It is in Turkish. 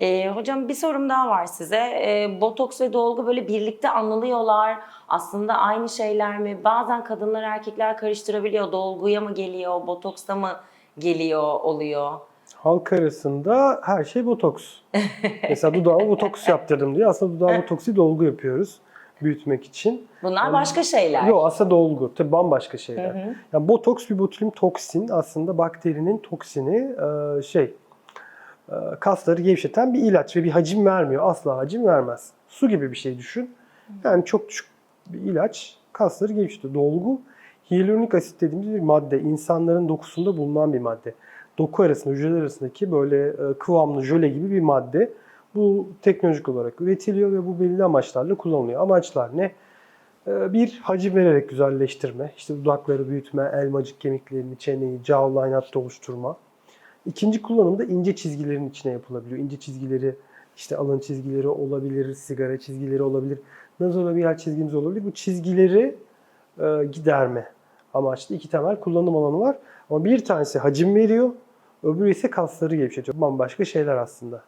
Ee, hocam bir sorum daha var size. Ee, botoks ve dolgu böyle birlikte anılıyorlar. Aslında aynı şeyler mi? Bazen kadınlar erkekler karıştırabiliyor. Dolguya mı geliyor, botoksta mı geliyor oluyor? Halk arasında her şey botoks. Mesela dudağıma botoks yaptırdım diye aslında dudağıma botoksi dolgu yapıyoruz büyütmek için. Bunlar başka şeyler. Yok aslında dolgu. Tabii bambaşka şeyler. Hı hı. Yani botoks bir botulim toksin aslında bakterinin toksini e, şey e, kasları gevşeten bir ilaç ve bir hacim vermiyor. Asla hacim vermez. Su gibi bir şey düşün. Yani çok düşük bir ilaç kasları gevşetiyor. Dolgu hyaluronik asit dediğimiz bir madde. insanların dokusunda bulunan bir madde. Doku arasında, hücreler arasındaki böyle e, kıvamlı jöle gibi bir madde. Bu teknolojik olarak üretiliyor ve bu belli amaçlarla kullanılıyor. Amaçlar ne? Ee, Bir, hacim vererek güzelleştirme. İşte dudakları büyütme, elmacık kemiklerini, çeneyi, jawline hattı oluşturma. İkinci kullanımda ince çizgilerin içine yapılabiliyor. İnce çizgileri, işte alın çizgileri olabilir, sigara çizgileri olabilir, nazolabial çizgimiz olabilir. Bu çizgileri e, giderme amaçlı iki temel kullanım alanı var. Ama bir tanesi hacim veriyor, öbürü ise kasları gevşetiyor. Bambaşka şeyler aslında.